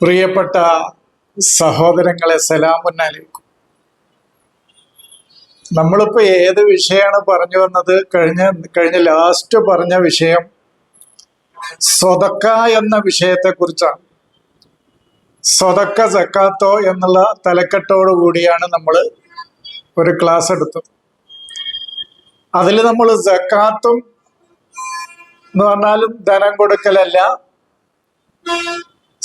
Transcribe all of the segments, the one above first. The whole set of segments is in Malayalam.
പ്രിയപ്പെട്ട സഹോദരങ്ങളെ സലാമുന്നാലേക്കും നമ്മളിപ്പോ ഏത് വിഷയമാണ് പറഞ്ഞു വന്നത്? കഴിഞ്ഞ കഴിഞ്ഞ ലാസ്റ്റ് പറഞ്ഞ വിഷയം സ്വതക്ക എന്ന വിഷയത്തെ കുറിച്ചാണ് സ്വതക്ക സക്കാത്തോ എന്നുള്ള തലക്കെട്ടോടു കൂടിയാണ് നമ്മൾ ഒരു ക്ലാസ് എടുത്തത്. അതിൽ നമ്മൾ സക്കാത്തും എന്ന് പറഞ്ഞാലും ധനം കൊടുക്കലല്ല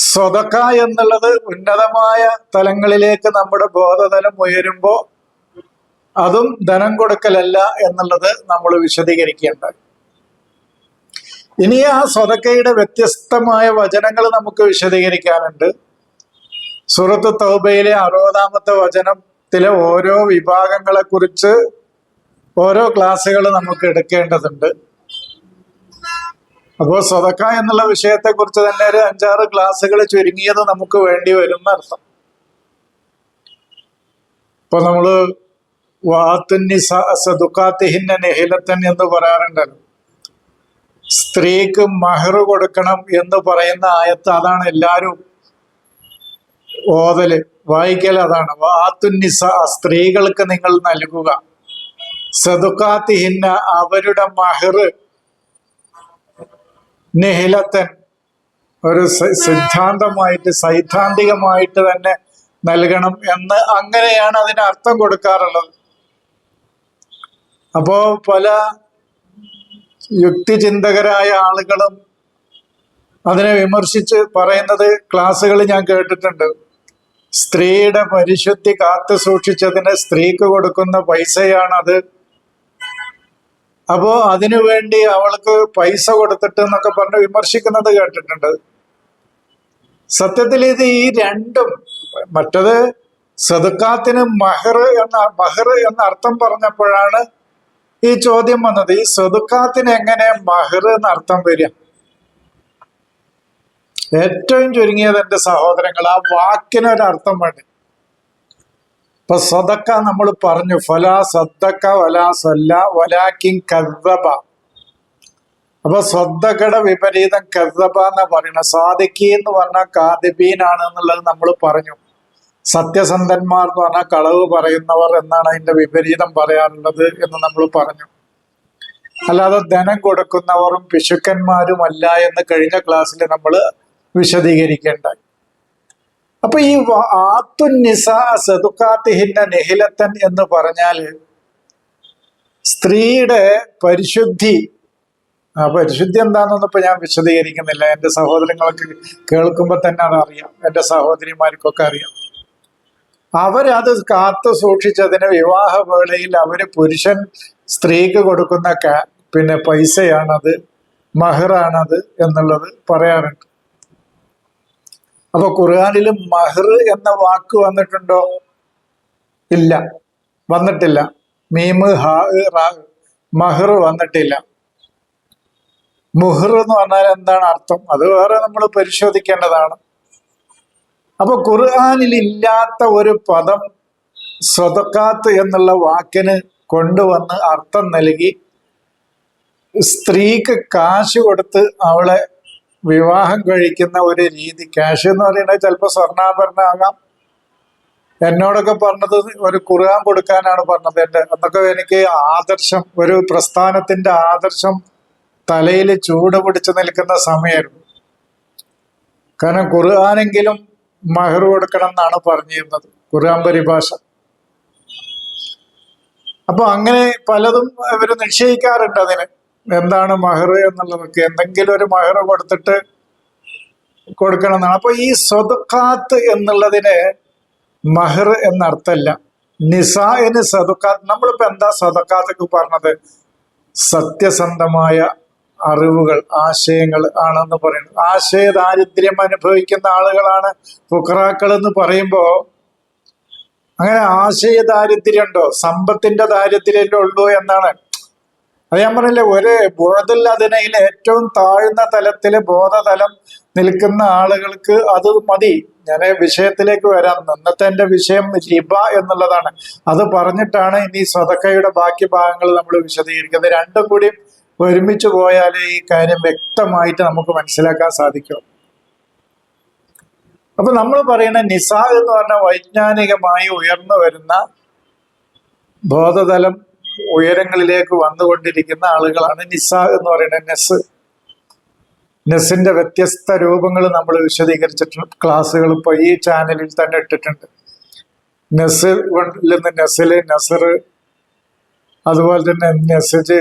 സ്വതക്ക എന്നുള്ളത് ഉന്നതമായ തലങ്ങളിലേക്ക് നമ്മുടെ ബോധതലം ഉയരുമ്പോൾ അതും ധനം കൊടുക്കലല്ല എന്നുള്ളത് നമ്മൾ വിശദീകരിക്കേണ്ട. ഇനി ആ സ്വതക്കയുടെ വ്യത്യസ്തമായ വചനങ്ങൾ നമുക്ക് വിശദീകരിക്കാനുണ്ട്. സുഹൃത്ത് തൗബയിലെ അറുപതാമത്തെ വചനത്തിലെ ഓരോ വിഭാഗങ്ങളെ കുറിച്ച് ഓരോ ക്ലാസ്സുകൾ നമുക്ക് എടുക്കേണ്ടതുണ്ട്. അപ്പോൾ സ്വതക്ക എന്നുള്ള വിഷയത്തെ കുറിച്ച് തന്നെ ഒരു അഞ്ചാറ് ക്ലാസ്സുകൾ ചുരുങ്ങിയത് നമുക്ക് വേണ്ടി വരും അർത്ഥം ഇപ്പൊ നമ്മൾ നെഹിലത്തൻ എന്ന് പറയാറുണ്ടല്ലോ സ്ത്രീക്ക് മഹർ കൊടുക്കണം എന്ന് പറയുന്ന ആയത്ത് അതാണ് എല്ലാരും ഓതൽ വായിക്കൽ അതാണ്. വാത്തുന്നിസ സ്ത്രീകൾക്ക് നിങ്ങൾ നൽകുക. സദുക്കാത്തിഹിന്ന അവരുടെ മഹർ നിഹിലത്തൻ ഒരു സിദ്ധാന്തമായിട്ട് സൈദ്ധാന്തികമായിട്ട് തന്നെ നൽകണം എന്ന് അങ്ങനെയാണ് അതിന് അർത്ഥം കൊടുക്കാറുള്ളത്. അപ്പോ പല യുക്തിചിന്തകരായ ആളുകളും അതിനെ വിമർശിച്ച് പറയുന്നത് ക്ലാസ്സുകൾ ഞാൻ കേട്ടിട്ടുണ്ട്. സ്ത്രീയുടെ പരിശുദ്ധി കാത്തു സൂക്ഷിച്ചതിന് സ്ത്രീക്ക് കൊടുക്കുന്ന പൈസയാണത്. അപ്പോ അതിനു വേണ്ടി അവൾക്ക് പൈസ കൊടുത്തിട്ട് എന്നൊക്കെ പറഞ്ഞ് വിമർശിക്കുന്നത് കേട്ടിട്ടുണ്ട്. സത്യത്തിൽ ഇത് ഈ രണ്ടും മറ്റത് സദുക്കാത്തിന് മഹർ എന്ന മഹർ എന്ന അർത്ഥം പറഞ്ഞപ്പോഴാണ് ഈ ചോദ്യം വന്നത്. ഈ സദുക്കാത്തിന് എങ്ങനെ മഹർ എന്ന അർത്ഥം വരിക? ഏറ്റവും ചുരുങ്ങിയത് എന്റെ സഹോദരങ്ങൾ ആ വാക്കിനൊരർത്ഥം വേണ്ടി? ഇപ്പൊ സദക്ക നമ്മൾ പറഞ്ഞു ഫല സദ്ദക്ക വലാ സല്ല വലാക്കിൻ കദ്ദബ. അപ്പൊ സദ്ദക്കട വിപരീതം കദ്ദബ എന്ന് പറയുന്നത്. സാദിക്കി എന്ന് പറഞ്ഞാൽ കാദിബീനാണ് എന്നുള്ളത് നമ്മൾ പറഞ്ഞു. സത്യസന്ധന്മാർ എന്ന് പറഞ്ഞാൽ കളവ് പറയുന്നവർ എന്നാണ് അതിന്റെ വിപരീതം പറയാനുള്ളത് എന്ന് നമ്മൾ പറഞ്ഞു. അല്ലാതെ ധനം കൊടുക്കുന്നവരും പിശുക്കന്മാരും അല്ല എന്ന് കഴിഞ്ഞ ക്ലാസ്സിൽ നമ്മൾ വിശദീകരിക്കേണ്ടായി അപ്പൊ ഈ ആത്തുനിസ സതുക്കാത്തിഹിന്റെ നെഹിലത്തൻ എന്ന് പറഞ്ഞാൽ സ്ത്രീയുടെ പരിശുദ്ധി ആ പരിശുദ്ധി എന്താണെന്നൊന്നും ഇപ്പൊ ഞാൻ വിശദീകരിക്കുന്നില്ല. എന്റെ സഹോദരങ്ങൾക്ക് കേൾക്കുമ്പോൾ തന്നെ അതറിയാം. എന്റെ സഹോദരിമാർക്കൊക്കെ അറിയാം. അവരത് കാത്തു സൂക്ഷിച്ചതിന് വിവാഹ വേളയിൽ അവർ പുരുഷൻ സ്ത്രീക്ക് കൊടുക്കുന്ന പിന്നെ പൈസയാണത് മഹറാണത് എന്നുള്ളത് പറയാറുണ്ട്. അപ്പൊ ഖുർആാനിൽ മഹർ എന്ന വാക്ക് വന്നിട്ടുണ്ടോ? ഇല്ല. വന്നിട്ടില്ല. മീമ് ഹാ മഹർ വന്നിട്ടില്ല. മുഹർ എന്ന് പറഞ്ഞാൽ എന്താണ് അർത്ഥം? അത് വേറെ നമ്മൾ പരിശോധിക്കേണ്ടതാണ്. അപ്പൊ ഖുർആാനിൽ ഇല്ലാത്ത ഒരു പദം സ്വതക്കാത്ത് എന്നുള്ള വാക്കിന് കൊണ്ടുവന്ന് അർത്ഥം നൽകി സ്ത്രീക്ക് കാശ് കൊടുത്ത് അവളെ വിവാഹം കഴിക്കുന്ന ഒരു രീതി. ക്യാഷ് എന്ന് പറയുന്നത് ചിലപ്പോൾ സ്വർണാഭരണമാകാം. എന്നോടൊക്കെ പറഞ്ഞത് ഒരു ഖുർആൻ കൊടുക്കാനാണ് പറഞ്ഞത് എന്റെ. അന്നൊക്കെ എനിക്ക് ആദർശം ഒരു പ്രസ്ഥാനത്തിന്റെ ആദർശം തലയിൽ ചൂട് പിടിച്ചു നിൽക്കുന്ന സമയമായിരുന്നു. കാരണം ഖുർആാനെങ്കിലും മഹർ കൊടുക്കണം എന്നാണ് പറഞ്ഞിരുന്നത് ഖുർആൻ പരിഭാഷ. അപ്പൊ അങ്ങനെ പലതും ഇവർ നിശ്ചയിക്കാറുണ്ട് അതിന്. എന്താണ് മഹർ എന്നുള്ളതൊക്കെ എന്തെങ്കിലും ഒരു മഹർ കൊടുത്തിട്ട് കൊടുക്കണം എന്നാണ് അപ്പൊ ഈ സ്വതുക്കാത്ത് എന്നുള്ളതിന് മഹർ എന്നർത്ഥമല്ല നിസാന് സതുക്കാത്ത് നമ്മളിപ്പോ എന്താ സതുക്കാത്തൊക്കെ പറഞ്ഞത്? സത്യസന്ധമായ അറിവുകൾ ആശയങ്ങൾ ആണെന്ന് പറയുന്നത്. ആശയ ദാരിദ്ര്യം അനുഭവിക്കുന്ന ആളുകളാണ് ഫുക്രാക്കൾ എന്ന് പറയുമ്പോ അങ്ങനെ ആശയ ദാരിദ്ര്യം ഉണ്ടോ സമ്പത്തിന്റെ ദാരിദ്ര്യമല്ലേ ഉള്ളൂ എന്നാണ് അത് ഞാൻ പറഞ്ഞില്ലേ ഒരു ബോധൽ അതിനയിൽ ഏറ്റവും താഴ്ന്ന തലത്തിൽ ബോധതലം നിൽക്കുന്ന ആളുകൾക്ക് അത് മതി. ഞാൻ വിഷയത്തിലേക്ക് വരാം. ഇന്നത്തെ എന്റെ വിഷയം റിബ എന്നുള്ളതാണ്. അത് പറഞ്ഞിട്ടാണ് ഇനി സ്വതക്കയുടെ ബാക്കി ഭാഗങ്ങൾ നമ്മൾ വിശദീകരിക്കുന്നത്. രണ്ടും കൂടി ഒരുമിച്ച് പോയാലേ ഈ കാര്യം വ്യക്തമായിട്ട് നമുക്ക് മനസ്സിലാക്കാൻ സാധിക്കും. അപ്പൊ നമ്മൾ പറയുന്ന നിസാ എന്ന് പറഞ്ഞ വൈജ്ഞാനികമായി ഉയർന്നു വരുന്ന ബോധതലം ഉയരങ്ങളിലേക്ക് വന്നുകൊണ്ടിരിക്കുന്ന ആളുകളാണ് നിസ എന്ന് പറയുന്നത് നെസ്. നെസ്സിന്റെ വ്യത്യസ്ത രൂപങ്ങൾ നമ്മൾ വിശദീകരിച്ചിട്ടുണ്ട്. ക്ലാസ്സുകൾ ഇപ്പോൾ ഈ ചാനലിൽ തന്നെ ഇട്ടിട്ടുണ്ട്. നെസ് നിന്ന് നെസിൽ നെസർ അതുപോലെ തന്നെ നെസജ്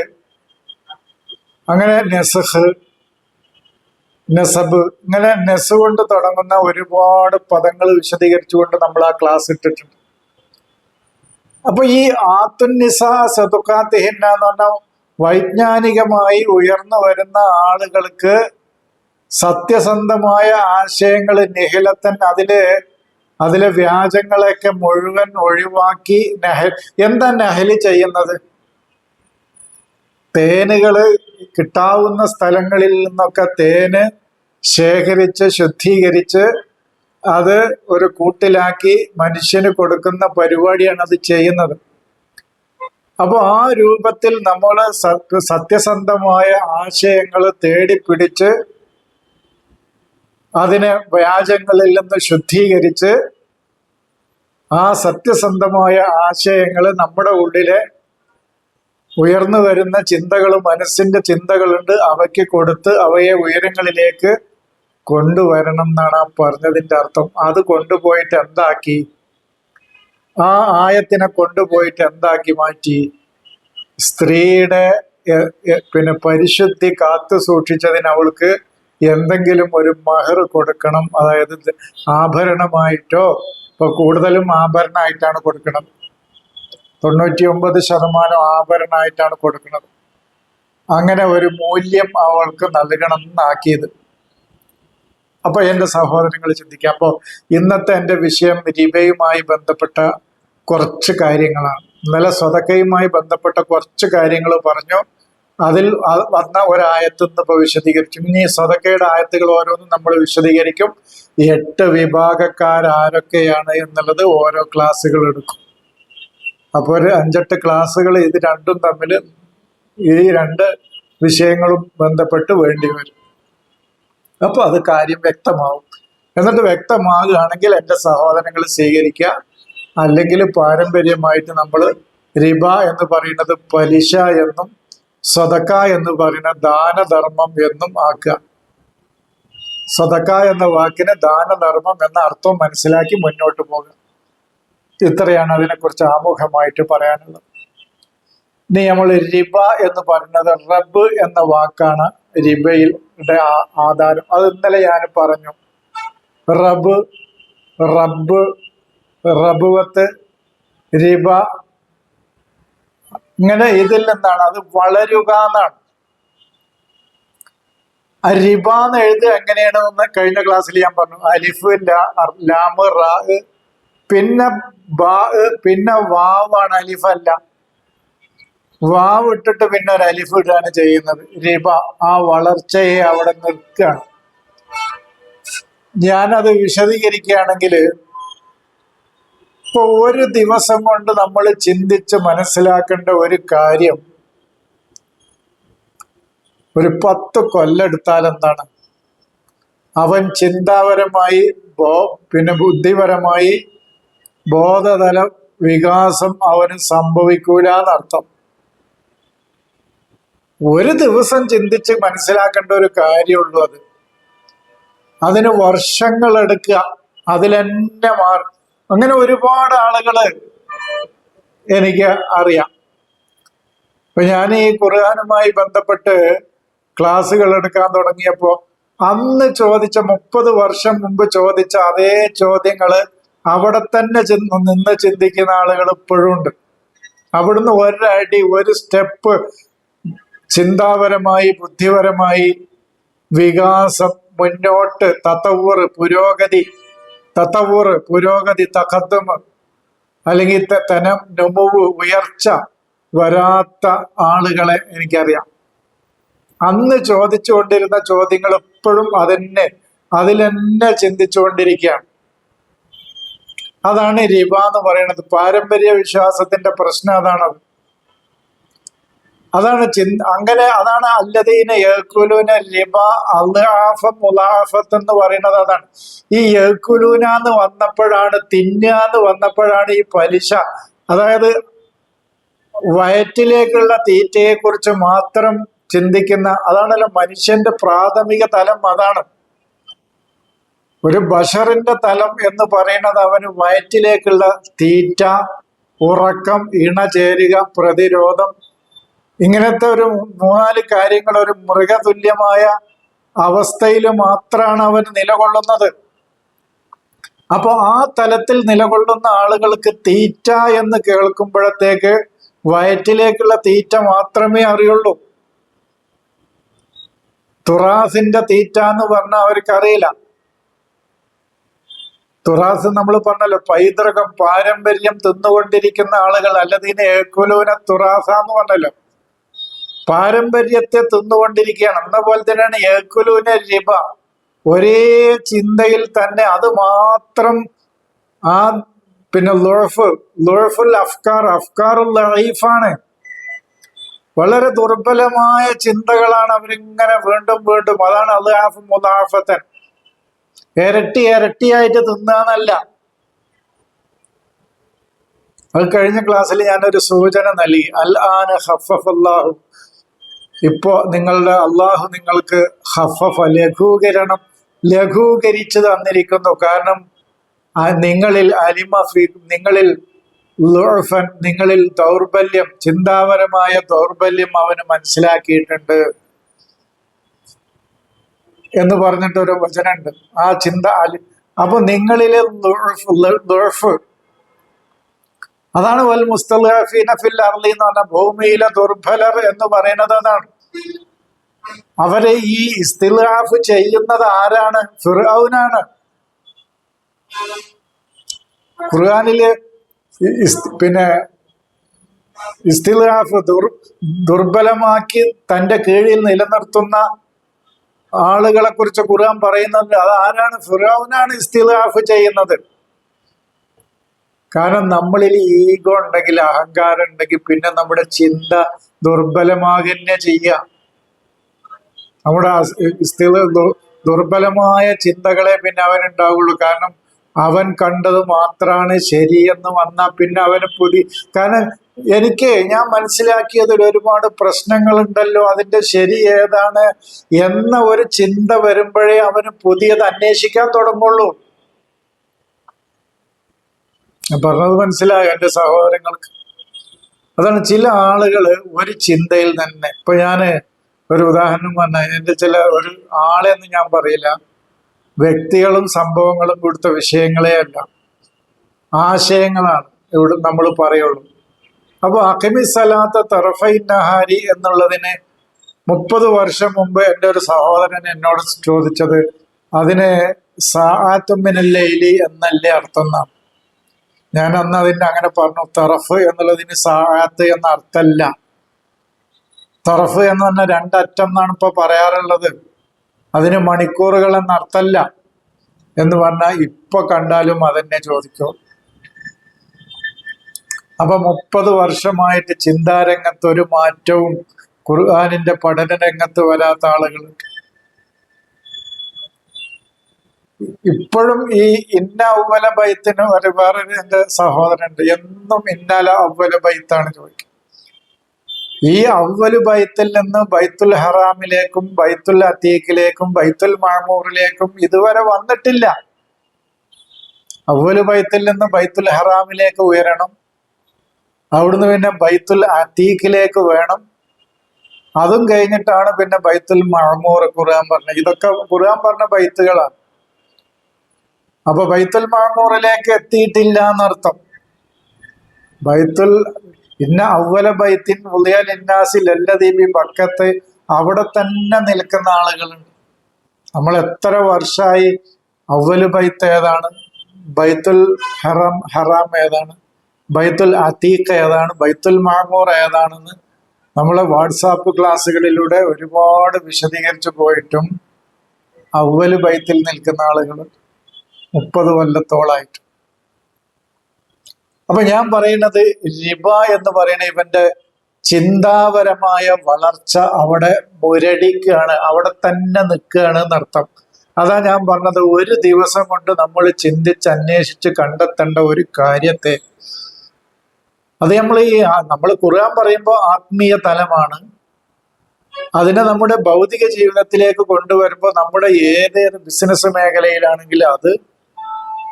അങ്ങനെ നെസഹ് നെസബ് ഇങ്ങനെ നെസ് കൊണ്ട് തുടങ്ങുന്ന ഒരുപാട് പദങ്ങൾ വിശദീകരിച്ചുകൊണ്ട് നമ്മൾ ആ ക്ലാസ് ഇട്ടിട്ടുണ്ട്. അപ്പൊ ഈ ആത്തുന്നിസ സതുക്കാത്തിഹിന്ന എന്ന് പറഞ്ഞാൽ വൈജ്ഞാനികമായി ഉയർന്നു വരുന്ന ആളുകൾക്ക് സത്യസന്ധമായ ആശയങ്ങൾ നിഹിലത്തൻ അതിൽ അതിലെ വ്യാജങ്ങളെയൊക്കെ മുഴുവൻ ഒഴിവാക്കി നെഹ എന്താ നെഹലി ചെയ്യുന്നത്? തേനുകൾ കിട്ടാവുന്ന സ്ഥലങ്ങളിൽ നിന്നൊക്കെ തേന് ശേഖരിച്ച് ശുദ്ധീകരിച്ച് അത് ഒരു കൂട്ടിലാക്കി മനുഷ്യന് കൊടുക്കുന്ന പരിപാടിയാണ് അത് ചെയ്യുന്നത്. അപ്പോൾ ആ രൂപത്തിൽ നമ്മൾ സത്യസന്ധമായ ആശയങ്ങൾ തേടിപ്പിടിച്ച് അതിനെ വ്യാജങ്ങളിൽ നിന്ന് ശുദ്ധീകരിച്ച് ആ സത്യസന്ധമായ ആശയങ്ങൾ നമ്മുടെ ഉള്ളിലെ ഉയർന്നു വരുന്ന ചിന്തകൾ മനസ്സിന്റെ ചിന്തകളുണ്ട് അവയ്ക്ക് കൊടുത്ത് അവയെ ഉയരങ്ങളിലേക്ക് കൊണ്ടുവരണം എന്നാണ് ആ പറഞ്ഞതിന്റെ അർത്ഥം. അത് കൊണ്ടുപോയിട്ട് എന്താക്കി? ആ ആയത്തിനെ കൊണ്ടുപോയിട്ട് എന്താക്കി മാറ്റി? സ്ത്രീയുടെ പിന്നെ പരിശുദ്ധി കാത്തു സൂക്ഷിച്ചതിന് അവൾക്ക് എന്തെങ്കിലും ഒരു മഹർ കൊടുക്കണം. അതായത് ആഭരണമായിട്ടോ ഇപ്പൊ കൂടുതലും ആഭരണമായിട്ടാണ് കൊടുക്കണം. തൊണ്ണൂറ്റി ഒമ്പത് ശതമാനം ആഭരണമായിട്ടാണ് കൊടുക്കുന്നത്. അങ്ങനെ ഒരു മൂല്യം അവൾക്ക് നൽകണം എന്നാക്കിയത്. അപ്പൊ എന്റെ സഹോദരങ്ങൾ ചിന്തിക്കാം. അപ്പോൾ ഇന്നത്തെ എന്റെ വിഷയം റിബയുമായി ബന്ധപ്പെട്ട കുറച്ച് കാര്യങ്ങളാണ്. ഇന്നലെ സ്വതക്കയുമായി ബന്ധപ്പെട്ട കുറച്ച് കാര്യങ്ങൾ പറഞ്ഞു. അതിൽ വന്ന ഒരായത്ത് ഇപ്പൊ വിശദീകരിച്ചു ഇനി സ്വതക്കയുടെ ആയത്തുകൾ ഓരോന്നും നമ്മൾ വിശദീകരിക്കും. എട്ട് വിഭാഗക്കാരൊക്കെയാണ് എന്നുള്ളത് ഓരോ ക്ലാസ്സുകൾ എടുക്കും. അപ്പോൾ ഒരു അഞ്ചെട്ട് ക്ലാസ്സുകൾ ഇത് രണ്ടും തമ്മിൽ ഈ രണ്ട് വിഷയങ്ങളും ബന്ധപ്പെട്ട് വേണ്ടി വരും. അപ്പൊ അത് കാര്യം വ്യക്തമാവും. എന്നിട്ട് വ്യക്തമാകുകയാണെങ്കിൽ എന്റെ സഹോദരങ്ങൾ സ്വീകരിക്കുക. അല്ലെങ്കിൽ പാരമ്പര്യമായിട്ട് നമ്മൾ റിബ എന്ന് പറയുന്നത് പലിശ എന്നും സ്വതക്ക എന്ന് പറയുന്ന ദാനധർമ്മം എന്നും ആക്കുക. സ്വതക്ക എന്ന വാക്കിന് ദാനധർമ്മം എന്ന അർത്ഥം മനസ്സിലാക്കി മുന്നോട്ട് പോകുക ഇത്രയാണ് അതിനെക്കുറിച്ച് ആമുഖമായിട്ട് പറയാനുള്ളത്. ഇനി നമ്മൾ റിബ എന്ന് പറയുന്നത് റബ്ബ് എന്ന വാക്കാണ് റിബയിൽ ആധാരം. അത് ഇന്നലെ ഞാൻ പറഞ്ഞു. റബ് റബ്ബ് റബുവത്ത് റിബ ഇങ്ങനെ ഇതിൽ നിന്നാണ്. അത് വളരുക എന്നാണ്. റിബ എന്ന് എഴുതുക എങ്ങനെയാണെന്ന് കഴിഞ്ഞ ക്ലാസ്സിൽ ഞാൻ പറഞ്ഞു. അലിഫ് ലാമ് റാ പിന്നെ ബാ പിന്നെ വാവാണ് അലിഫല്ല. വാവ് ഇട്ടിട്ട് പിന്നെ ഒരു അലിഫ് ചെയ്യുന്നത്. രിബ ആ വളർച്ചയെ അവിടെ നിൽക്കുകയാണ്. ഞാനത് വിശദീകരിക്കുകയാണെങ്കിൽ ഇപ്പൊ ഒരു ദിവസം കൊണ്ട് നമ്മൾ ചിന്തിച്ച് മനസ്സിലാക്കേണ്ട ഒരു കാര്യം ഒരു പത്ത് കൊല്ലെടുത്താൽ എന്താണ്? അവൻ ചിന്താപരമായി ബോ പിന്നെ ബുദ്ധിപരമായി ബോധതല വികാസം അവന് സംഭവിക്കൂല എന്നർത്ഥം ഒരു ദിവസം ചിന്തിച്ച് മനസ്സിലാക്കേണ്ട ഒരു കാര്യമുള്ളൂ അത്. അതിന് വർഷങ്ങൾ എടുക്കുക. അതിലെന്നെ മാർ അങ്ങനെ ഒരുപാട് ആളുകൾ എനിക്ക് അറിയാം. ഇപ്പൊ ഞാൻ ഈ ഖുർആാനുമായി ബന്ധപ്പെട്ട് ക്ലാസ്സുകൾ എടുക്കാൻ തുടങ്ങിയപ്പോ അന്ന് ചോദിച്ച മുപ്പത് വർഷം മുമ്പ് ചോദിച്ച അതേ ചോദ്യങ്ങൾ അവിടെ തന്നെ ചെന്ന് നിന്ന് ചിന്തിക്കുന്ന ആളുകൾ ഇപ്പോഴും ഉണ്ട്. അവിടുന്ന് ഒരടി ഒരു സ്റ്റെപ്പ് ചിന്താപരമായി ബുദ്ധിപരമായി വികാസം മുന്നോട്ട് തത്തവൂർ പുരോഗതി തത്തവൂർ പുരോഗതി തഖദ്ദം അല്ലെങ്കിൽ തനം നൊമുവ് ഉയർച്ച വരാത്ത ആളുകളെ എനിക്കറിയാം. അന്ന് ചോദിച്ചുകൊണ്ടിരുന്ന ചോദ്യങ്ങൾ എപ്പോഴും അതെന്നെ അതിലെന്നെ ചിന്തിച്ചുകൊണ്ടിരിക്കുകയാണ്. അതാണ് റിബ എന്ന് പറയുന്നത്. പാരമ്പര്യ വിശ്വാസത്തിന്റെ പ്രശ്നം അതാണത് അതാണ് ചിന്ത അങ്ങനെ അതാണ് അല്ലതീന ഏക്കുലൂന ലിബ അൽആഫ മുലാഫത്ത് എന്ന് പറയുന്നത് അതാണ്. ഈ ഏക്കുലൂന എന്ന് വന്നപ്പോഴാണ് തിന്നുക എന്ന് വന്നപ്പോഴാണ് ഈ പലിശ. അതായത് വയറ്റിലേക്കുള്ള തീറ്റയെ കുറിച്ച് മാത്രം ചിന്തിക്കുന്ന അതാണല്ലോ മനുഷ്യന്റെ പ്രാഥമിക തലം അതാണ്. ഒരു ബഷറിന്റെ തലം എന്ന് പറയുന്നത് അവന് വയറ്റിലേക്കുള്ള തീറ്റ ഉറക്കം ഇണ ചേരുക പ്രതിരോധം ഇങ്ങനത്തെ ഒരു മൂന്നാൽ കാര്യങ്ങൾ ഒരു മൃഗതുല്യമായ അവസ്ഥയിൽ മാത്രമാണ് അവൻ നിലകൊള്ളുന്നത്. അപ്പോൾ ആ തലത്തിൽ നിലകൊള്ളുന്ന ആളുകൾക്ക് തീറ്റ എന്ന് കേൾക്കുമ്പോഴത്തേക്ക് വയറ്റിലേക്കുള്ള തീറ്റ മാത്രമേ അറിയുള്ളൂ. തുറാസിന്റെ തീറ്റ എന്ന് പറഞ്ഞാൽ അവർക്ക് അറിയില്ല തുറാസ് നമ്മൾ പറഞ്ഞല്ലോ പൈതൃകം പാരമ്പര്യം തിന്നുകൊണ്ടിരിക്കുന്ന ആളുകൾ അല്ലതിനെ ഏക്കുലൂന തുറാസ എന്ന് പറഞ്ഞല്ലോ. പാരമ്പര്യത്തെ തിന്നുകൊണ്ടിരിക്കുകയാണ്. എന്ന പോലെ തന്നെയാണ് ഏക്കുലൂന റിബ ഒരേ ചിന്തയിൽ തന്നെ അത് മാത്രം ആ പിന്നെ ലുഴഫ് ലുഴഫുൽ അഫ്കാർ അഫ്കാറുൽ ലൈഫാണ് വളരെ ദുർബലമായ ചിന്തകളാണ് അവരിങ്ങനെ വീണ്ടും വീണ്ടും. അതാണ് അള്ളാഫ് മുലാഫത്തൻ ഇരട്ടി ഇരട്ടിയായിട്ട് തിന്നാന്നല്ല അത് കഴിഞ്ഞ ക്ലാസ്സിൽ ഞാനൊരു സൂചന നൽകി. അൽ ആന ഹഫഫ് അള്ളാഹു ഇപ്പോ നിങ്ങളുടെ അള്ളാഹു നിങ്ങൾക്ക് ഹഫഫ ലഘൂകരണം ലഘൂകരിച്ചു തന്നിരിക്കുന്നു. കാരണം നിങ്ങളിൽ അലിമ ഫി നിങ്ങളിൽ ലുഅഫൻ നിങ്ങളിൽ ദൗർബല്യം ചിന്താപരമായ ദൗർബല്യം അവന് മനസ്സിലാക്കിയിട്ടുണ്ട് എന്ന് പറഞ്ഞിട്ടൊരു വചനമുണ്ട്. ആ ചിന്ത അപ്പൊ നിങ്ങളിലെ ലുഅഫ് അതാണ് വൽ മുസ്തലഫീന ഫിൽ അർലി എന്ന് പറഞ്ഞ ഭൂമിയിലെ ദുർബലർ എന്ന് പറയുന്നത് അതാണ്. അവരെ ഈ ഇസ്തിലാഫ് ചെയ്യുന്നത് ആരാണ്? ഫിറൌനാണ് ഖുർആാനിൽ പിന്നെ ഇസ്തിലാഫ് ദുർ ദുർബലമാക്കി തന്റെ കീഴിൽ നിലനിർത്തുന്ന ആളുകളെ കുറിച്ച് ഖുർആൻ പറയുന്നത് അത് ആരാണ്? ഫിറൌനാണ് ഇസ്തിലാഫ് ചെയ്യുന്നത്. കാരണം നമ്മളിൽ ഈഗോ ഉണ്ടെങ്കിൽ അഹങ്കാരം ഉണ്ടെങ്കിൽ പിന്നെ നമ്മുടെ ചിന്ത ദുർബലമാകന്നെ ചെയ്യാം. നമ്മുടെ സ്ഥിത ദുർബലമായ ചിന്തകളെ പിന്നെ അവനുണ്ടാവുള്ളൂ. കാരണം അവൻ കണ്ടത് മാത്രമാണ് ശരിയെന്ന് വന്നാൽ പിന്നെ അവന് പുതിയ കാരണം എനിക്ക് ഞാൻ മനസ്സിലാക്കിയതിൽ ഒരുപാട് പ്രശ്നങ്ങളുണ്ടല്ലോ അതിന്റെ ശരി ഏതാണ് എന്ന ഒരു ചിന്ത വരുമ്പോഴേ അവന് പുതിയത് അന്വേഷിക്കാൻ തുടങ്ങുള്ളൂ. ഞാൻ അത് മനസ്സിലായ എന്റെ സഹോദരങ്ങൾക്ക്? അതാണ് ചില ആളുകൾ ഒരു ചിന്തയിൽ തന്നെ. ഇപ്പൊ ഞാൻ ഒരു ഉദാഹരണം പറഞ്ഞ എന്റെ ചില ഒരു ആളെന്ന് ഞാൻ പറയില്ല. വ്യക്തികളും സംഭവങ്ങളും കൊടുത്ത വിഷയങ്ങളെ അല്ല. ആശയങ്ങളാണ് ഇവിടെ നമ്മൾ പറയുള്ളൂ. അപ്പോൾ അഖിമി സലാത്ത തറഫൈ നഹാരി എന്നുള്ളതിന് മുപ്പത് വർഷം മുമ്പ് എന്റെ ഒരു സഹോദരൻ എന്നോട് ചോദിച്ചത് അതിന് സാത്തുമിനല്ലൈലി എന്നല്ലേ അർത്ഥം എന്നാണ്. ഞാൻ അന്ന് അതിന്റെ അങ്ങനെ പറഞ്ഞു തറഫ് എന്നുള്ളതിന് സാത്ത് എന്ന അർത്ഥമല്ല തറഫ് എന്ന് പറഞ്ഞ രണ്ടറ്റം എന്നാണ് ഇപ്പൊ പറയാറുള്ളത്. അതിന് മണിക്കൂറുകൾ എന്ന അർത്ഥമല്ല എന്ന് പറഞ്ഞാൽ ഇപ്പൊ കണ്ടാലും അതെന്നെ ചോദിക്കൂ. അപ്പൊ മുപ്പത് വർഷമായിട്ട് ചിന്താരംഗത്ത് ഒരു മാറ്റവും ഖുർആാനിന്റെ പഠന രംഗത്ത് വരാത്ത ആളുകളുണ്ട് ഇപ്പോഴും ഈ ഇന്ന അവല ബൈത്തിന് ഒരു വേറൊരു എന്റെ സഹോദരനുണ്ട്. എന്നും ഇന്നല അവല ബൈത്താണ് ചോദിക്കുന്നത്. ഈ അവൽ ബൈത്തിൽ നിന്ന് ബൈത്തുൽ ഹറാമിലേക്കും ബൈത്തുൽ അത്തീഖിലേക്കും ബൈത്തുൽ മാമൂറിലേക്കും ഇതുവരെ വന്നിട്ടില്ല. അവൽ ബൈത്തിൽ നിന്ന് ബൈത്തുൽ ഹറാമിലേക്ക് ഉയരണം. അവിടുന്ന് പിന്നെ ബൈത്തുൽ അത്തീഖിലേക്ക് വേണം. അതും കഴിഞ്ഞിട്ടാണ് പിന്നെ ബൈത്തുൽ മഴമൂർ ഖുർആൻ പറഞ്ഞത്. ഇതൊക്കെ ഖുർആൻ പറഞ്ഞ ബൈത്തുകളാണ്. അപ്പൊ ബൈത്തുൽ മാമൂറിലേക്ക് എത്തിയിട്ടില്ല എന്നർത്ഥം. ബൈത്തുൽ ഇന്ന അവല ബൈത്തിൻ ഉദയൽ ഇന്നാസിൽ എല്ലദീബി പക്കത്ത് അവിടെ തന്നെ നിൽക്കുന്ന ആളുകളുണ്ട്. നമ്മൾ എത്ര വർഷമായി അവൽ ബൈത്ത് ഏതാണ്? ബൈത്തുൽ ഹറം ഹറാം ഏതാണ്? ബൈത്തുൽ അതീഖ് ഏതാണ്? ബൈത്തുൽ മാമൂർ ഏതാണെന്ന് നമ്മളെ വാട്സാപ്പ് ക്ലാസ്സുകളിലൂടെ ഒരുപാട് വിശദീകരിച്ചു പോയിട്ടും അവൽ ബൈത്തിൽ നിൽക്കുന്ന ആളുകൾ മുപ്പത് കൊല്ലത്തോളായിട്ട്. അപ്പൊ ഞാൻ പറയുന്നത് റിബ എന്ന് പറയുന്ന ഇവന്റെ ചിന്താപരമായ വളർച്ച അവിടെ മുരടിക്കുകയാണ് അവിടെ തന്നെ നിൽക്കുകയാണ് എന്നർത്ഥം. അതാ ഞാൻ പറഞ്ഞത് ഒരു ദിവസം കൊണ്ട് നമ്മൾ ചിന്തിച്ച് അന്വേഷിച്ച് കണ്ടെത്തേണ്ട ഒരു കാര്യത്തെ. അത് നമ്മൾ ഈ നമ്മൾ ഖുർആൻ പറയുമ്പോൾ ആത്മീയ തലമാണ്. അതിനെ നമ്മുടെ ഭൗതിക ജീവിതത്തിലേക്ക് കൊണ്ടുവരുമ്പോൾ നമ്മുടെ ഏതേത് ബിസിനസ് മേഖലയിലാണെങ്കിലും അത്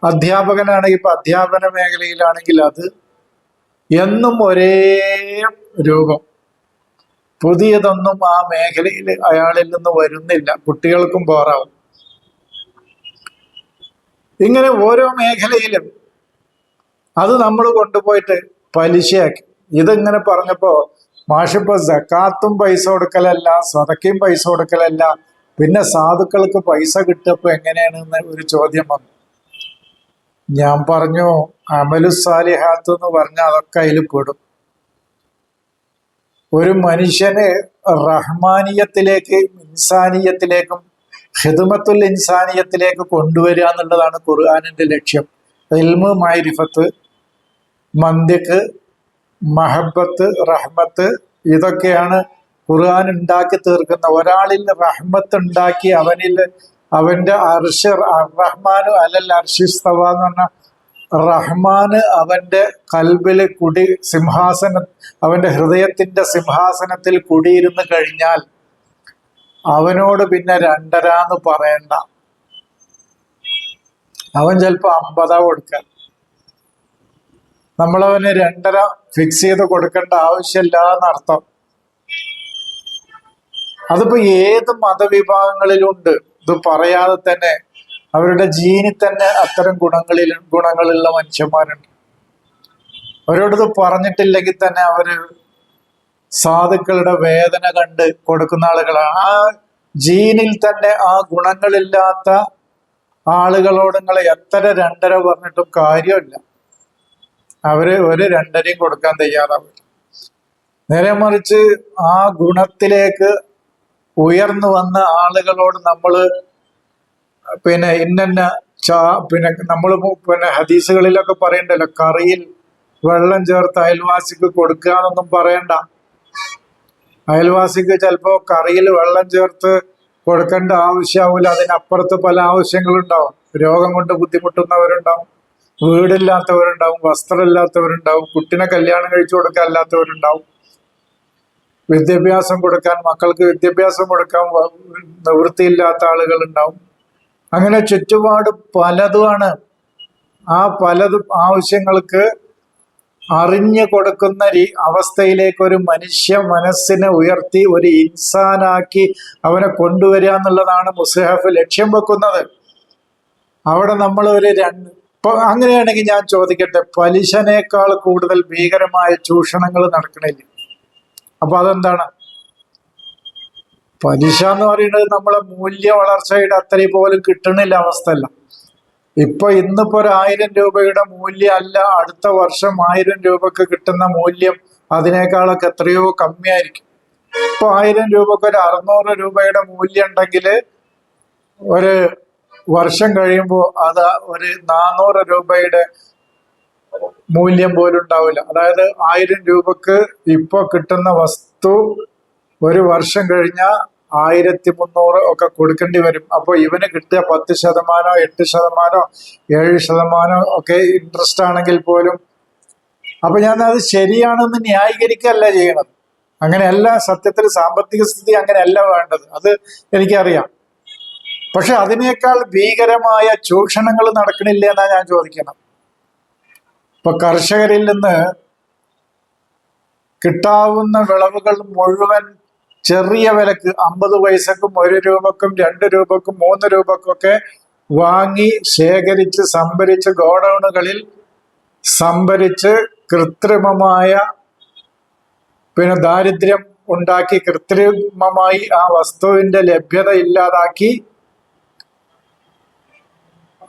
അധ്യാപകനാണെങ്കിൽ ഇപ്പൊ അധ്യാപന മേഖലയിലാണെങ്കിൽ അത് എന്നും ഒരേ രൂപം. പുതിയതൊന്നും ആ മേഖലയിൽ അയാളിൽ നിന്ന് വരുന്നില്ല. കുട്ടികൾക്കും ബോറാവും. ഇങ്ങനെ ഓരോ മേഖലയിലും അത് നമ്മൾ കൊണ്ടുപോയിട്ട് പലിശയാക്കി. ഇതിങ്ങനെ പറഞ്ഞപ്പോ മാഷിപ്പോ സക്കാത്തും പൈസ കൊടുക്കലല്ല സ്വതക്കയും പൈസ കൊടുക്കലല്ല പിന്നെ സാധുക്കൾക്ക് പൈസ കിട്ടിയപ്പോ എങ്ങനെയാണെന്ന് ഒരു ചോദ്യം വന്നു. ഞാൻ പറഞ്ഞു അമലു സാലിഹാത്ത് എന്ന് പറഞ്ഞ അതൊക്കെ അതിൽ പെടും. ഒരു മനുഷ്യന് റഹ്മാനിയത്തിലേക്ക് ഇൻസാനിയത്തിലേക്കും ഹിദുമത്തുൽ ഇൻസാനിയത്തിലേക്ക് കൊണ്ടുവരിക എന്നുള്ളതാണ് ഖുർആാനിന്റെ ലക്ഷ്യം. ഇൽമ് മാരിഫത്ത് മന്ദിക്ക് മഹബത്ത് റഹ്മത്ത് ഇതൊക്കെയാണ് ഖുർആൻ ഉണ്ടാക്കി തീർക്കുന്ന. ഒരാളിൽ റഹ്മത്ത് ഉണ്ടാക്കി അവനിൽ അവന്റെ അർഷ് റഹ്മാനു അലൽ അർഷിസ്തവ എന്ന് പറഞ്ഞ റഹ്മാന് അവന്റെ കൽബിൽ കുടി സിംഹാസന അവന്റെ ഹൃദയത്തിന്റെ സിംഹാസനത്തിൽ കുടിയിരുന്ന് കഴിഞ്ഞാൽ അവനോട് പിന്നെ രണ്ടരാന്ന് പറയണ്ട. അവൻ ചിലപ്പോ അമ്പതാ കൊടുക്ക. നമ്മളവന് രണ്ടര ഫിക്സ് ചെയ്ത് കൊടുക്കേണ്ട ആവശ്യമില്ല എന്നർത്ഥം അതിപ്പോ ഏത് മതവിഭാഗങ്ങളിലുണ്ട്? ഇത് പറയാതെ തന്നെ അവരുടെ ജീനി തന്നെ അത്തരം ഗുണങ്ങളിൽ ഗുണങ്ങളുള്ള മനുഷ്യന്മാരുണ്ട്. അവരോടത് പറഞ്ഞിട്ടില്ലെങ്കിൽ തന്നെ അവർ സാധുക്കളുടെ വേദന കണ്ട് കൊടുക്കുന്ന ആളുകളാണ്. ആ ജീനിൽ തന്നെ ആ ഗുണങ്ങളില്ലാത്ത ആളുകളോട് നിങ്ങൾ എത്ര രണ്ടര പറഞ്ഞിട്ടും കാര്യമില്ല. അവർ ഒരു രണ്ടരയും കൊടുക്കാൻ തയ്യാറാവില്ല. നേരെ മറിച്ച് ആ ഗുണത്തിലേക്ക് ഉയർന്നു വന്ന ആളുകളോട് നമ്മൾ പിന്നെ ഇന്നെന്ന ചാ പിന്നെ നമ്മൾ പിന്നെ ഹദീസുകളിലൊക്കെ പറയണ്ടല്ലോ കറിയിൽ വെള്ളം ചേർത്ത് അയൽവാസിക്ക് കൊടുക്കുക എന്നൊന്നും പറയണ്ട. അയൽവാസിക്ക് ചിലപ്പോൾ കറിയിൽ വെള്ളം ചേർത്ത് കൊടുക്കേണ്ട ആവശ്യമാവില്ല അതിനപ്പുറത്ത് പല ആവശ്യങ്ങളുണ്ടാവും. രോഗം കൊണ്ട് ബുദ്ധിമുട്ടുന്നവരുണ്ടാവും വീടില്ലാത്തവരുണ്ടാവും വസ്ത്രമില്ലാത്തവരുണ്ടാവും കുട്ടിനെ കല്യാണം കഴിച്ചു കൊടുക്കാൻ അല്ലാത്തവരുണ്ടാവും. വിദ്യാഭ്യാസം കൊടുക്കാൻ മക്കൾക്ക് വിദ്യാഭ്യാസം കൊടുക്കാൻ നിവൃത്തിയില്ലാത്ത ആളുകൾ ഉണ്ടാവും. അങ്ങനെ ചുറ്റുപാട് പലതുമാണ്. ആ പലതും ആവശ്യങ്ങൾക്ക് അറിഞ്ഞു കൊടുക്കുന്ന അവസ്ഥയിലേക്ക് ഒരു മനുഷ്യ മനസ്സിനെ ഉയർത്തി ഒരു ഇൻസാനാക്കി അവനെ കൊണ്ടുവരിക എന്നുള്ളതാണ് മുസ്ലിഹഫ് ലക്ഷ്യം വെക്കുന്നത്. അവിടെ നമ്മൾ ഒരു രണ്ട് ഇപ്പൊ അങ്ങനെയാണെങ്കിൽ ഞാൻ ചോദിക്കട്ടെ പലിശനേക്കാൾ കൂടുതൽ ഭീകരമായ ചൂഷണങ്ങൾ നടക്കണില്ല? അപ്പൊ അതെന്താണ്? പലിശ എന്ന് പറയുന്നത് നമ്മളെ മൂല്യ വളർച്ചയുടെ അത്രയും പോലും കിട്ടണില്ല അവസ്ഥയല്ല. ഇപ്പൊ ഇന്നിപ്പോ ഒരു ആയിരം രൂപയുടെ മൂല്യം അല്ല അടുത്ത വർഷം ആയിരം രൂപക്ക് കിട്ടുന്ന മൂല്യം അതിനേക്കാളൊക്കെ എത്രയോ കമ്മിയായിരിക്കും. ഇപ്പൊ ആയിരം രൂപക്ക് ഒരു അറുന്നൂറ് രൂപയുടെ മൂല്യം ഉണ്ടെങ്കിൽ ഒരു വർഷം കഴിയുമ്പോൾ അത് ഒരു നാനൂറ് രൂപയുടെ മൂല്യം പോലും ഉണ്ടാവില്ല. അതായത് ആയിരം രൂപക്ക് ഇപ്പോൾ കിട്ടുന്ന വസ്തു ഒരു വർഷം കഴിഞ്ഞാൽ ആയിരത്തി മുന്നൂറ് ഒക്കെ കൊടുക്കേണ്ടി വരും. അപ്പോൾ ഇവന് കിട്ടിയ പത്ത് ശതമാനോ എട്ട് ശതമാനോ ഏഴ് ശതമാനോ ഒക്കെ ഇൻട്രസ്റ്റ് ആണെങ്കിൽ പോലും അപ്പൊ ഞാൻ അത് ശരിയാണെന്ന് ന്യായീകരിക്കല്ല ചെയ്യണത്. അങ്ങനെയല്ല സത്യത്തിൽ സാമ്പത്തിക സ്ഥിതി അങ്ങനെയല്ല വേണ്ടത്. അത് എനിക്കറിയാം. പക്ഷെ അതിനേക്കാൾ ഭീകരമായ ചൂഷണങ്ങൾ നടക്കണില്ല എന്നാ ഞാൻ ചോദിക്കണം. ഇപ്പൊ കർഷകരിൽ നിന്ന് കിട്ടാവുന്ന വിളവുകൾ മുഴുവൻ ചെറിയ വിലക്ക് അമ്പത് പൈസക്കും ഒരു രൂപക്കും രണ്ട് രൂപക്കും മൂന്ന് രൂപക്കൊക്കെ വാങ്ങി ശേഖരിച്ച് സംഭരിച്ച് ഗോഡൌണുകളിൽ സംഭരിച്ച് കൃത്രിമമായ പിന്നെ ദാരിദ്ര്യം ഉണ്ടാക്കി കൃത്രിമമായി ആ വസ്തുവിന്റെ ലഭ്യത ഇല്ലാതാക്കി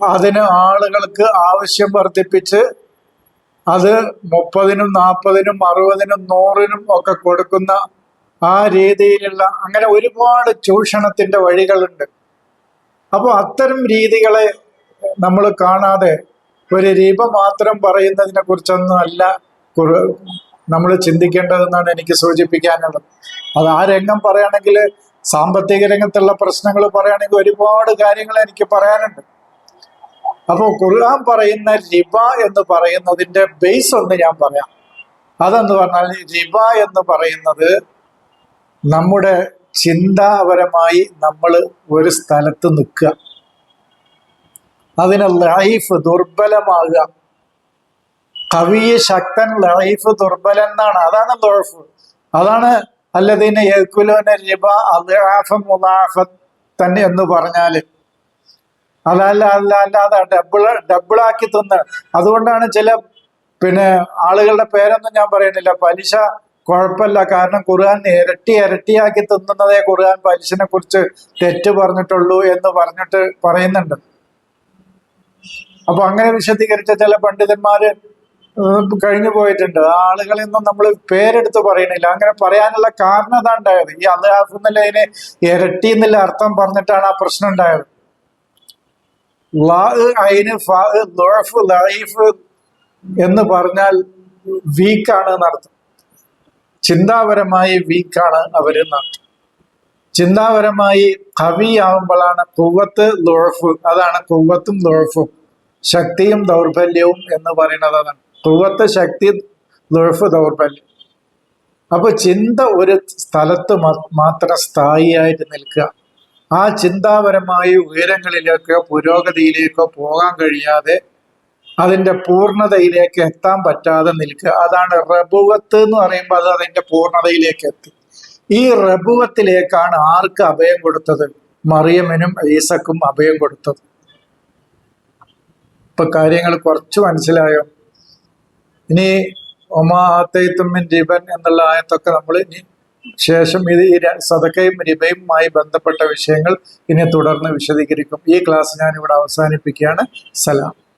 അതിന് ആളുകൾക്ക് ആവശ്യം വർദ്ധിപ്പിച്ച് അത് മുപ്പതിനും നാൽപ്പതിനും അറുപതിനും നൂറിനും ഒക്കെ കൊടുക്കുന്ന ആ രീതിയിലുള്ള അങ്ങനെ ഒരുപാട് ചൂഷണത്തിന്റെ വഴികളുണ്ട്. അപ്പോൾ അത്തരം രീതികളെ നമ്മൾ കാണാതെ ഒരു രീപ മാത്രം പറയുന്നതിനെ കുറിച്ചൊന്നും അല്ല നമ്മൾ ചിന്തിക്കേണ്ടതെന്നാണ് എനിക്ക് സൂചിപ്പിക്കാനുള്ളത്. അത് ആ രംഗം പറയുകയാണെങ്കിൽ സാമ്പത്തിക രംഗത്തുള്ള പ്രശ്നങ്ങൾ പറയുകയാണെങ്കിൽ ഒരുപാട് കാര്യങ്ങൾ എനിക്ക് പറയാനുണ്ട്. അപ്പോൾ ഖുർആൻ പറയുന്ന ലിബ എന്ന് പറയുന്നതിന്റെ ബേസ് ഒന്ന് ഞാൻ പറയാം. അതെന്ന് പറഞ്ഞാൽ ലിബ എന്ന് പറയുന്നത് നമ്മുടെ ചിന്താപരമായി നമ്മൾ ഒരു സ്ഥലത്ത് നിൽക്കുക. അതിന് ലൈഫ് ദുർബലമാകുക. കവിയ ശക്തൻ ലൈഫ് ദുർബലൻ എന്നാണ്. അതാണ് ദുഴഫ് അതാണ് അല്ലതിന് യക്കുലോന റിബ അലാഫ തന്നെ എന്ന് പറഞ്ഞാൽ. അതല്ല അല്ല അല്ലാതെ ഡബിൾ ഡബിളാക്കി തിന്ന്. അതുകൊണ്ടാണ് ചില പിന്നെ ആളുകളുടെ പേരൊന്നും ഞാൻ പറയുന്നില്ല. പലിശ കുഴപ്പമില്ല. കാരണം ഖുർആൻ ഇരട്ടി ഇരട്ടിയാക്കി തിന്നുന്നതേ ഖുർആൻ പലിശനെ കുറിച്ച് തെറ്റ് പറഞ്ഞിട്ടുള്ളൂ എന്ന് പറഞ്ഞിട്ട് പറയുന്നുണ്ട്. അപ്പൊ അങ്ങനെ വിശദീകരിച്ച ചില പണ്ഡിതന്മാര് കഴിഞ്ഞു പോയിട്ടുണ്ട്. ആ നിന്നും നമ്മൾ പേരെടുത്ത് പറയണില്ല അങ്ങനെ പറയാനുള്ള കാരണം അതാ ഉണ്ടായത്. ഈ എന്നല്ല അതിന് ഇരട്ടി എന്നുള്ള അർത്ഥം പറഞ്ഞിട്ടാണ് ആ പ്രശ്നം ഉണ്ടായത്. എന്ന് പറഞ്ഞാൽ വീക്കാണ് നടത്തും ചിന്താപരമായി വീക്കാണ് അവർ നടത്തും ചിന്താപരമായി കവിയാവുമ്പോഴാണ് കുവ്വത്ത് ലോഫ് അതാണ് കുവ്വത്തും ലോഫും ശക്തിയും ദൗർബല്യവും എന്ന് പറയുന്നത് അതാണ്. കുവ്വത്ത് ശക്തി ലോഫ് ദൗർബല്യം. അപ്പൊ ചിന്ത ഒരു സ്ഥലത്ത് മാത്രം സ്ഥായിയായിട്ട് നിൽക്കുക. ആ ചിന്താപരമായ ഉയരങ്ങളിലേക്കോ പുരോഗതിയിലേക്കോ പോകാൻ കഴിയാതെ അതിന്റെ പൂർണതയിലേക്ക് എത്താൻ പറ്റാതെ നിൽക്കുക. അതാണ് റബുവത്ത് എന്ന് പറയുമ്പോൾ അത് അതിന്റെ പൂർണതയിലേക്ക് എത്തി. ഈ റബുവത്തിലേക്കാണ് ആർക്ക് അഭയം കൊടുത്തത്? മറിയമ്മനും ഈസക്കും അഭയം കൊടുത്തത്. ഇപ്പൊ കാര്യങ്ങൾ കുറച്ച് മനസ്സിലായോ? ഇനി ഒമാ ഒമാത്തൈത്തുമ്മിൻ ജീവൻ എന്നുള്ള ആയത്തൊക്കെ നമ്മൾ ഇനി ശേഷം ഇത് ഈ സതക്കയും റിബയുമായി ബന്ധപ്പെട്ട വിഷയങ്ങൾ ഇനി തുടർന്ന് വിശദീകരിക്കും. ഈ ക്ലാസ് ഞാൻ ഇവിടെ അവസാനിപ്പിക്കുകയാണ്. സലാം.